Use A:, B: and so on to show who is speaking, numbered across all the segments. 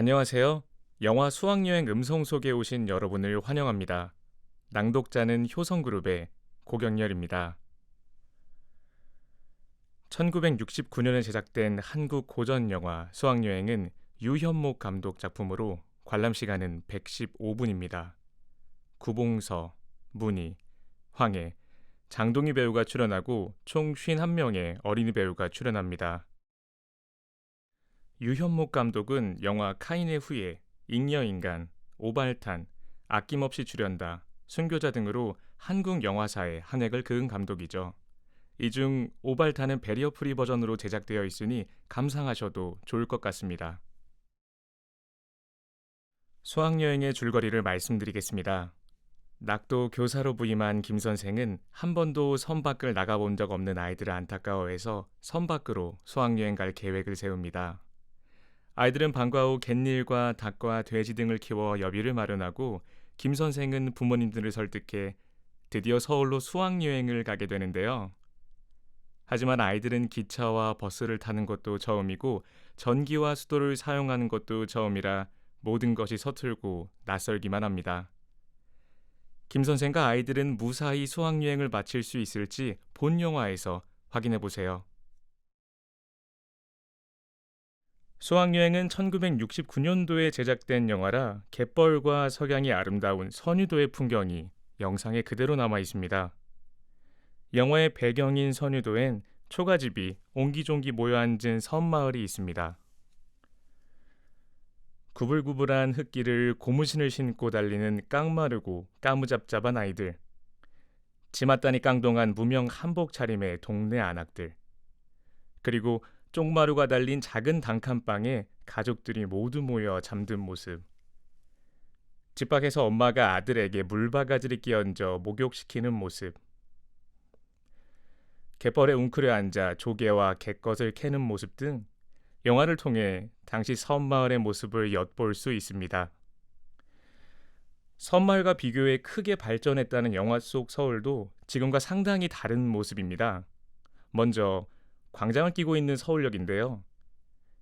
A: 안녕하세요. 영화 수학여행 음성 속에 오신 여러분을 환영합니다. 낭독자는 효성그룹의 고경렬입니다. 1969년에 제작된 한국 고전 영화 수학여행은 유현목 감독 작품으로 관람 시간은 115분입니다. 구봉서, 문희, 황해, 장동희 배우가 출연하고 총 51명의 어린이 배우가 출연합니다. 유현목 감독은 영화 카인의 후예, 잉여인간, 오발탄, 아낌없이 출연다, 순교자 등으로 한국 영화사에 한 획을 그은 감독이죠. 이 중 오발탄은 베리어 프리 버전으로 제작되어 있으니 감상하셔도 좋을 것 같습니다. 수학여행의 줄거리를 말씀드리겠습니다. 낙도 교사로 부임한 김 선생은 한 번도 섬 밖을 나가본 적 없는 아이들을 안타까워해서 섬 밖으로 수학여행 갈 계획을 세웁니다. 아이들은 방과 후 갯일과 닭과 돼지 등을 키워 여비를 마련하고 김 선생은 부모님들을 설득해 드디어 서울로 수학 여행을 가게 되는데요. 하지만 아이들은 기차와 버스를 타는 것도 처음이고 전기와 수도를 사용하는 것도 처음이라 모든 것이 서툴고 낯설기만 합니다. 김 선생과 아이들은 무사히 수학여행을 마칠 수 있을지 본 영화에서 확인해 보세요. 수학여행은 1969년도에 제작된 영화라 갯벌과 석양이 아름다운 선유도의 풍경이 영상에 그대로 남아 있습니다. 영화의 배경인 선유도엔 초가집이 옹기종기 모여 앉은 섬마을이 있습니다. 구불구불한 흙길을 고무신을 신고 달리는 깡마르고 까무잡잡한 아이들. 지맛다니 깡동한 무명 한복 차림의 동네 안악들. 그리고 쪽마루가 달린 작은 단칸방에 가족들이 모두 모여 잠든 모습. 집 밖에서 엄마가 아들에게 물바가지를 끼얹어 목욕시키는 모습. 갯벌에 웅크려 앉아 조개와 갯것을 캐는 모습 등 영화를 통해 당시 섬마을의 모습을 엿볼 수 있습니다. 섬마을과 비교해 크게 발전했다는 영화 속 서울도 지금과 상당히 다른 모습입니다. 먼저 광장을 끼고 있는 서울역인데요.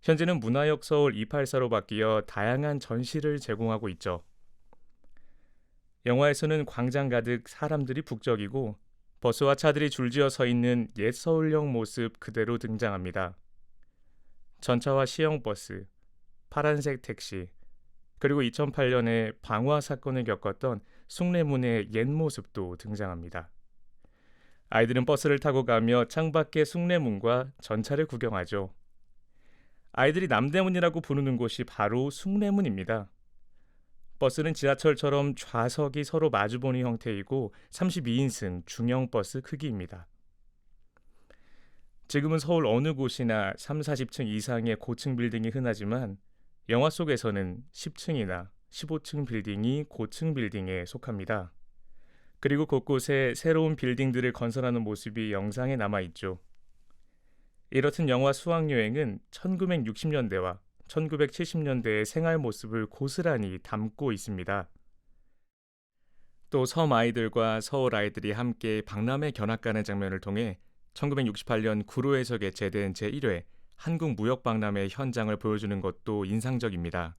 A: 현재는 문화역 서울 284로 바뀌어 다양한 전시를 제공하고 있죠. 영화에서는 광장 가득 사람들이 북적이고 버스와 차들이 줄지어 서 있는 옛 서울역 모습 그대로 등장합니다. 전차와 시형버스, 파란색 택시, 그리고 2008년에 방화 사건을 겪었던 숭례문의 옛 모습도 등장합니다. 아이들은 버스를 타고 가며 창밖의 숭례문과 전차를 구경하죠. 아이들이 남대문이라고 부르는 곳이 바로 숭례문입니다. 버스는 지하철처럼 좌석이 서로 마주보는 형태이고 32인승 중형 버스 크기입니다. 지금은 서울 어느 곳이나 3, 40층 이상의 고층 빌딩이 흔하지만 영화 속에서는 10층이나 15층 빌딩이 고층 빌딩에 속합니다. 그리고 곳곳에 새로운 빌딩들을 건설하는 모습이 영상에 남아 있죠. 이렇듯 영화 수학 여행은 1960년대와 1970년대의 생활 모습을 고스란히 담고 있습니다. 또 섬 아이들과 서울 아이들이 함께 박람회 견학 가는 장면을 통해 1968년 구로에서 개최된 제1회 한국 무역 박람회 현장을 보여주는 것도 인상적입니다.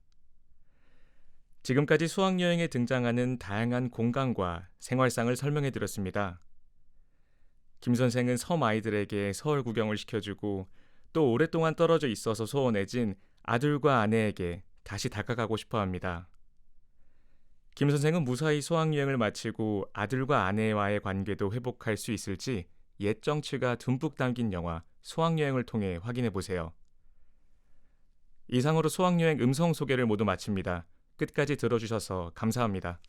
A: 지금까지 수학여행에 등장하는 다양한 공간과 생활상을 설명해 드렸습니다. 김 선생은 섬 아이들에게 서울 구경을 시켜주고 또 오랫동안 떨어져 있어서 소원해진 아들과 아내에게 다시 다가가고 싶어 합니다. 김 선생은 무사히 수학여행을 마치고 아들과 아내와의 관계도 회복할 수 있을지 옛 정치가 듬뿍 담긴 영화 수학여행을 통해 확인해 보세요. 이상으로 수학여행 음성 소개를 모두 마칩니다. 끝까지 들어주셔서 감사합니다.